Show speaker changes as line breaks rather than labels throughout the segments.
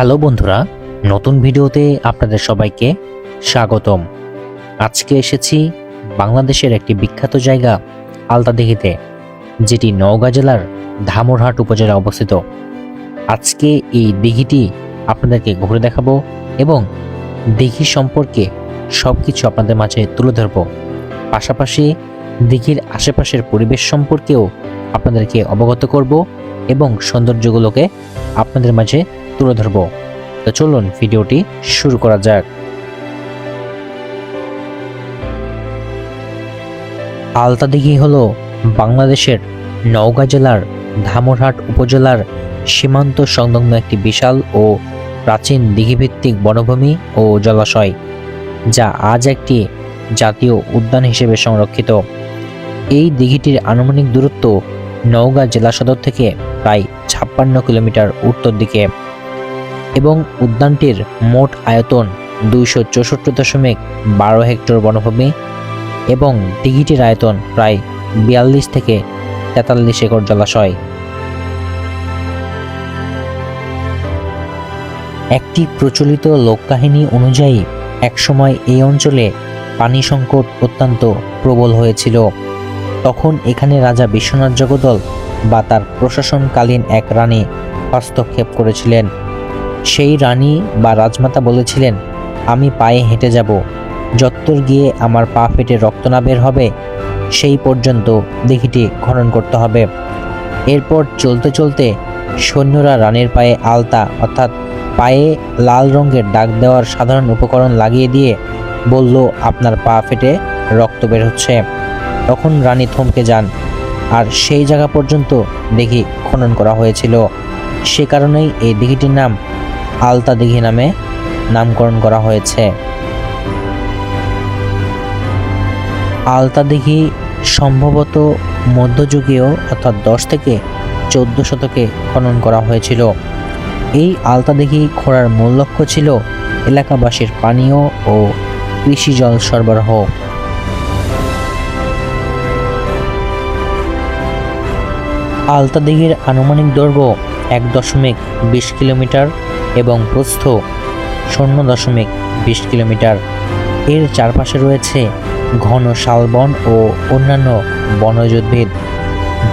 Hello বন্ধুরা, নতুন ভিডিওতে আপনাদের সবাইকে স্বাগতম। আজকে এসেছি বাংলাদেশের একটি বিখ্যাত জায়গা আলতাদিঘিতে যেটি নওগাঁ জেলার ধামরহাট উপজেলায় অবস্থিত। আজকে এই দিঘিটি আপনাদেরকে ঘুরে দেখাবো এবং দিঘি সম্পর্কে সব কিছু আপনাদের মাঝে তুলে ধরব। পাশাপাশি দিঘির আশেপাশের পরিবেশ সম্পর্কেও আপনাদেরকে অবগত করব এবং সৌন্দর্যগুলোকে আপনাদের মাঝে তুলে ধরব। তো চলুন, ভিডিওটি শুরু করা যাক। আলতা দিঘি হলো বাংলাদেশের নওগাঁ জেলার ধামরহাট উপজেলার সীমান্ত সংলগ্ন একটি বিশাল ও প্রাচীন দিঘিভিত্তিক বনভূমি ও জলাশয়, যা আজ একটি জাতীয় উদ্যান হিসেবে সংরক্ষিত। এই দিঘিটির আনুমানিক দূরত্ব নওগাঁ জেলা সদর থেকে প্রায় ছাপ্পান্ন কিলোমিটার উত্তর দিকে। এবং উদ্যানটির মোট আয়তন দুইশো চৌষট্টি দশমিক বারো হেক্টর বনভূমি এবং দিঘিটির আয়তন প্রায় বিয়াল্লিশ থেকে তেতাল্লিশ একর জলাশয়। একটি প্রচলিত লোককাহিনী অনুযায়ী, একসময় এই অঞ্চলে পানি সংকট অত্যন্ত প্রবল হয়েছিল। তখন এখানে রাজা বিশ্বনাথ জগদল বা তার প্রশাসনকালীন এক রানী হস্তক্ষেপ করেছিলেন। সেই রানী বা রাজমাতা বলেছিলেন, আমি পায়ে হেঁটে যাব। যত্তর গিয়ে আমার পা ফেটে রক্ত না বের হবে, সেই পর্যন্ত দিঘিটি খনন করতে হবে। এরপর চলতে চলতে সৈন্যরা রানীর পায়ে আলতা অর্থাৎ পায়ে লাল রঙের ডাক দেওয়ার সাধারণ উপকরণ লাগিয়ে দিয়ে বলল, আপনার পা ফেটে রক্ত বের হচ্ছে। তখন রানী থমকে যান আর সেই জায়গা পর্যন্ত দেখি খনন করা হয়েছিল। সে কারণেই এই দিঘিটির নাম আলতা দিঘি নামে নামকরণ করা হয়েছে। আলতা দিঘি সম্ভবত মধ্যযুগীয় অর্থাৎ দশ থেকে চোদ্দ শতকে খনন করা হয়েছিল। এই আলতা দিঘি খোঁড়ার মূল লক্ষ্য ছিল এলাকাবাসীর পানীয় ও কৃষি জল সরবরাহ। আলতা দিঘির আনুমানিক দৈর্ঘ্য এক দশমিক বিশ কিলোমিটার এবং প্রস্থ শূন্য দশমিক বিশ কিলোমিটার। এর চারপাশে রয়েছে ঘন শালবন ও অন্যান্য বনজ উদ্ভিদ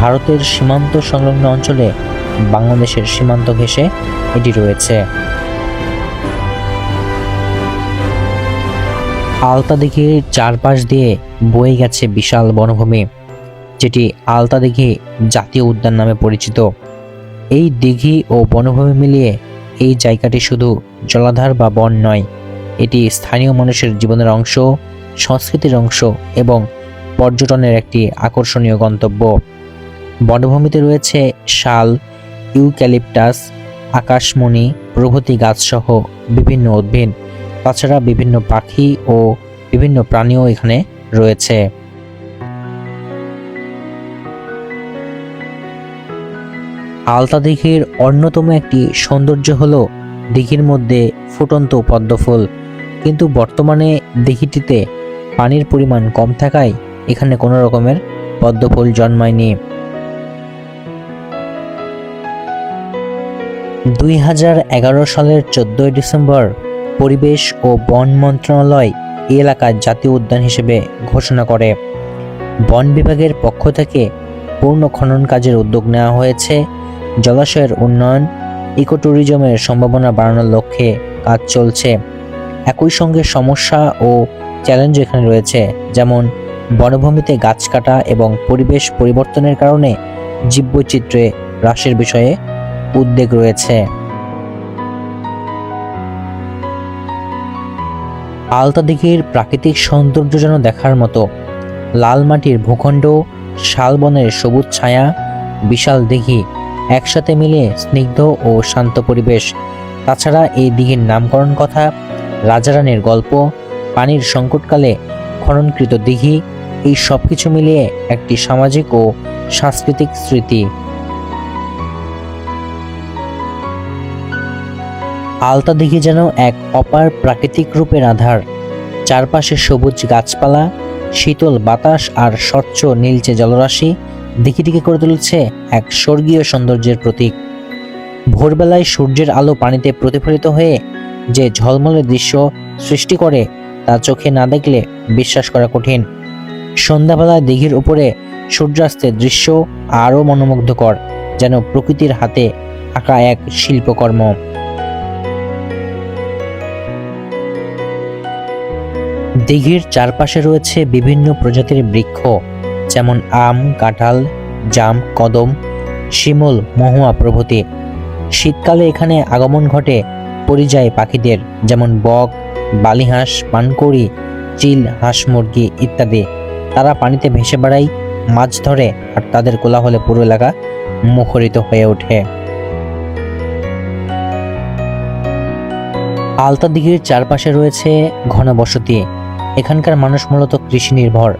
ভারতের সীমান্ত সংলগ্ন অঞ্চলে বাংলাদেশের সীমান্ত ঘেঁষে এটি রয়েছে। আলতা দিঘির চারপাশ দিয়ে বয়ে গেছে বিশাল বনভূমি, যেটি আলতা দিঘি জাতীয় উদ্যান নামে পরিচিত। এই দিঘি ও বনভূমি মিলিয়ে এই জায়গাটি শুধু জলাধার বা বন নয়, এটি স্থানীয় মানুষের জীবনের অংশ, সংস্কৃতির অংশ এবং পর্যটনের একটি আকর্ষণীয় গন্তব্য। বনভূমিতে রয়েছে শাল, ইউক্যালিপটাস, আকাশমণি, প্রভৃতি গাছসহ বিভিন্ন উদ্ভিদ, তাছাড়া বিভিন্ন পাখি ও বিভিন্ন প্রাণীও এখানে রয়েছে। আলতা দিঘির অন্যতম একটি সৌন্দর্য হল দিঘির মধ্যে ফুটন্ত পদ্মফুল। কিন্তু বর্তমানে দিঘিটিতে পানির পরিমাণ কম থাকায় এখানে কোনো রকমের পদ্মফুল জন্মায়নি। দুই হাজার এগারো সালের চোদ্দই ডিসেম্বর পরিবেশ ও বন মন্ত্রণালয় এই এলাকার জাতীয় উদ্যান হিসেবে ঘোষণা করে। বন বিভাগের পক্ষ থেকে পূর্ণ খনন কাজের উদ্যোগ নেওয়া হয়েছে। জলাশয়ের উন্নয়ন ইকোট্যুরিজমের সম্ভাবনা বাড়ানোর লক্ষ্যে কাজ চলছে। একই সঙ্গে সমস্যা ও চ্যালেঞ্জ এখানে রয়েছে, যেমন বনভূমিতে গাছ কাটা এবং পরিবেশ পরিবর্তনের কারণে জীববৈচিত্র্যে হ্রাসের বিষয়ে উদ্বেগ রয়েছে। আলতা দিঘির প্রাকৃতিক সৌন্দর্য যেন দেখার মতো, লাল মাটির ভূখণ্ড শালবনের সবুজ ছায়া, বিশাল দিঘি একসাথে মিলে স্নিগ্ধ ও শান্ত পরিবেশ। তাছাড়া এই দিঘির নামকরণ কথা, রাজারানীর গল্প, পানির সংকটকালে খননকৃত দিঘি, এই সব কিছু মিলিয়ে একটি সামাজিক ও সাংস্কৃতিক স্মৃতি। আলতা দিঘি যেন এক অপার প্রাকৃতিক রূপের আধার। চারপাশে সবুজ গাছপালা, শীতল বাতাস আর স্বচ্ছ নীলচে জলরাশি দিঘিটিকে করে তুলছে এক স্বর্গীয় সৌন্দর্যের প্রতীক। ভোরবেলায় সূর্যের আলো পানিতে প্রতিফলিত হয়ে যে ঝলমলে দৃশ্য সৃষ্টি করে, তা চোখে না দেখলে বিশ্বাস করা কঠিন। সন্ধ্যাবেলায় দিঘির উপরে সূর্যাস্তের দৃশ্য আরও মনোমুগ্ধকর, যেন প্রকৃতির হাতে আঁকা এক শিল্পকর্ম। দিঘির চারপাশে রয়েছে বিভিন্ন প্রজাতির বৃক্ষ। যেমন আম, কাঁঠাল, জাম, কদম, শিমুল, মহুয়া প্রভৃতি। শীতকালে এখানে আগমন ঘটে পরিযায়ী পাখিদের, যেমন বক, বালিহাঁস, পানকড়ি, চিল, হাঁস মুরগি ইত্যাদি। তারা পানিতে ভেসে বেড়ায়, মাছ ধরে, আর তাদের কোলাহলে পুরো এলাকা মুখরিত হয়ে ওঠে। আলতা দিঘির চারপাশে রয়েছে ঘনবসতি। এখানকার মানুষ মূলত কৃষি নির্ভর।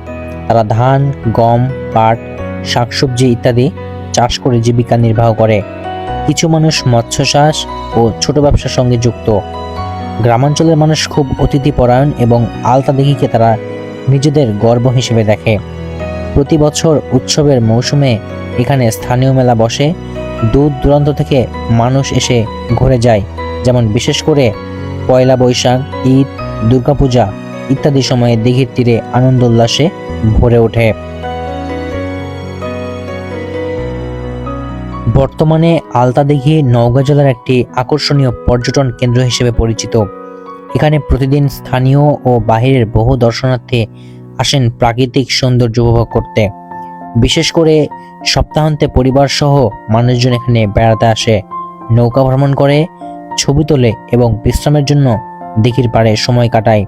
তারা ধান, গম, পাট, শাকসবজি ইত্যাদি চাষ করে জীবিকা নির্বাহ করে। কিছু মানুষ মৎস্য চাষ ও ছোট ব্যবসার সঙ্গে যুক্ত। গ্রামাঞ্চলের মানুষ খুব অতিথি পরায়ণ এবং আলতা দিঘিকে তারা নিজেদের গর্ব হিসেবে দেখে। প্রতি বছর উৎসবের মৌসুমে এখানে স্থানীয় মেলা বসে। দূর দূরান্ত থেকে মানুষ এসে ঘুরে যায়, যেমন বিশেষ করে পয়লা বৈশাখ, ঈদ, দুর্গাপূজা ইত্যাদি সময়ে দিঘির তীরে আনন্দ উল্লাসে ভরে ওঠে। বর্তমানে আলতা দিঘি নওগাঁ জেলার একটি আকর্ষণীয় পর্যটন কেন্দ্র হিসেবে পরিচিত। এখানে প্রতিদিন স্থানীয় ও বাহিরের বহু দর্শনার্থী আসেন প্রাকৃতিক সৌন্দর্য উপভোগ করতে। বিশেষ করে সপ্তাহান্তে পরিবার সহ মানুষজন এখানে বেড়াতে আসে। নৌকা ভ্রমণ করে, ছবি তোলে এবং বিশ্রামের জন্য দিঘির পাড়ে সময় কাটায়।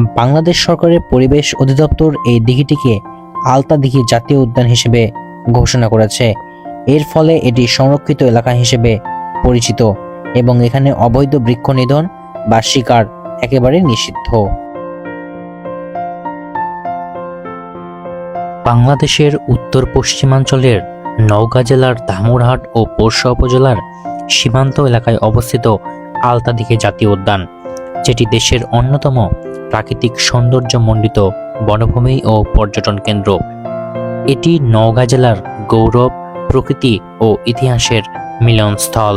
বাংলাদেশ সরকারের পরিবেশ অধিদপ্তর এই দিঘিটিকে আলতা দিঘি জাতীয় উদ্যান হিসেবে ঘোষণা করেছে। এর ফলে এটি সংরক্ষিত এলাকা হিসেবে পরিচিত এবং এখানে অবৈধ বৃক্ষ নিধন বা শিকার একেবারে নিষিদ্ধ। বাংলাদেশের উত্তর পশ্চিমাঞ্চলের নওগাঁ জেলার ধামুরহাট ও পোরশা উপজেলার সীমান্ত এলাকায় অবস্থিত আলতাদিঘি জাতীয় উদ্যান। যেটি দেশের অন্যতম প্রাকৃতিক সৌন্দর্যমণ্ডিত বনভূমি ও পর্যটন কেন্দ্র। এটি নওগাঁ জেলার গৌরব, প্রকৃতি ও ইতিহাসের মিলনস্থল।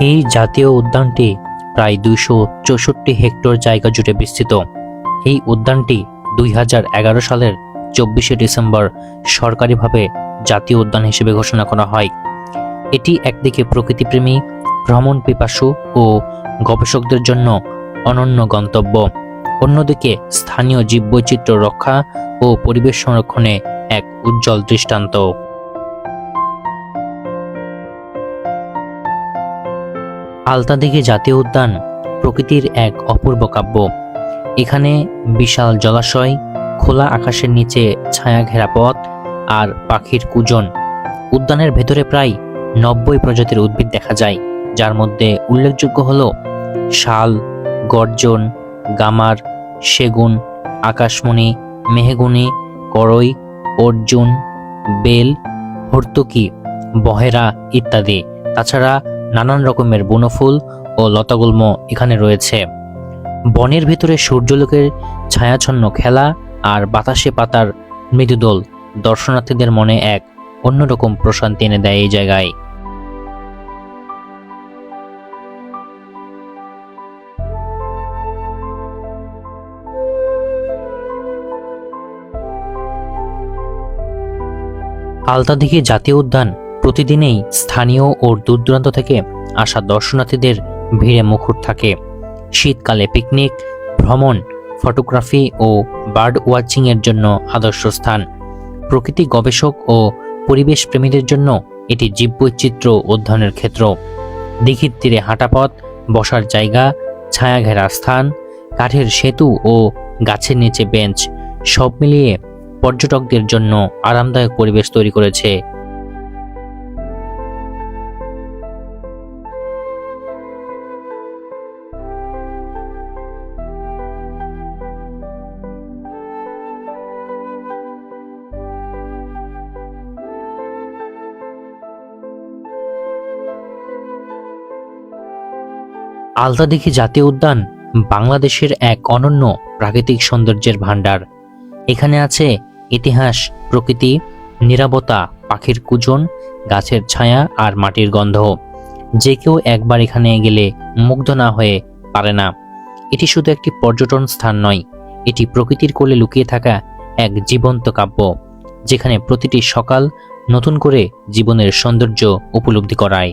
এই জাতীয় উদ্যানটি প্রায় দুইশো চৌষট্টি হেক্টর জায়গা জুড়ে বিস্তৃত। এই উদ্যানটি দুই হাজার এগারো সালের চব্বিশে ডিসেম্বর সরকারিভাবে জাতীয় উদ্যান হিসেবে ঘোষণা করা হয়। এটি একদিকে প্রকৃতিপ্রেমী, ভ্রমণ পিপাসু ও গবেষকদের জন্য অনন্য গন্তব্য। অন্যদিকে স্থানীয় জীববৈচিত্র্য রক্ষা ও পরিবেশ সংরক্ষণে এক উজ্জ্বল দৃষ্টান্ত। আলতাদিঘি জাতীয় উদ্যান প্রকৃতির এক অপূর্ব কাব্য। এখানে বিশাল জলাশয়, খোলা আকাশের নিচে ছায়া ঘেরা পথ আর পাখির কুজন। উদ্যানের ভেতরে প্রায় নব্বই প্রজাতির উদ্ভিদ দেখা যায়, যার মধ্যে উল্লেখযোগ্য হল শাল, গর্জন, গামার, সেগুন, আকাশমণি, মেহগুনি, করই, অর্জুন, বেল হর্তুকি বহেরা ইত্যাদি। তাছাড়া নানান রকমের বনফুল ও লতাগুল্ম এখানে রয়েছে। বনের ভিতরে সূর্যলোকের ছায়াছন্ন খেলা আর বাতাসে পাতার মৃদুদোল দর্শনার্থীদের মনে এক অন্যরকম প্রশান্তি এনে দেয় এই জায়গায়। আলতাদিঘি জাতীয় উদ্যান প্রতিদিনেই স্থানীয় ও দূরদূরান্ত থেকে আসা দর্শনার্থীদের ভিড়ে মুখর থাকে। শীতকালে পিকনিক, ভ্রমণ, ফটোগ্রাফি ও বার্ড ওয়াচিংয়ের জন্য আদর্শ স্থান। প্রকৃতি গবেষক ও পরিবেশ প্রেমীদের জন্য এটি জীববৈচিত্র্য অধ্যয়নের ক্ষেত্র। দিঘির তীরে হাঁটাপথ বসার জায়গা ছায়া ঘেরা স্থান, কাঠের সেতু ও গাছের নিচে বেঞ্চ সব মিলিয়ে পর্যটকদের জন্য আরামদায়ক পরিবেশ তৈরি করেছে। আলতাদিঘি জাতীয় উদ্যান বাংলাদেশের এক অনন্য প্রাকৃতিক সৌন্দর্যের ভাণ্ডার। এখানে আছে ইতিহাস, প্রকৃতি নিরাপত্তা পাখির কুজন, গাছের ছায়া আর মাটির গন্ধ। যে কেউ একবার এখানে গেলে মুগ্ধ না হয়ে পারে না। এটি শুধু একটি পর্যটন স্থান নয়, এটি প্রকৃতির কোলে লুকিয়ে থাকা এক জীবন্ত কাব্য, যেখানে প্রতিটি সকাল নতুন করে জীবনের সৌন্দর্য উপলব্ধি করায়।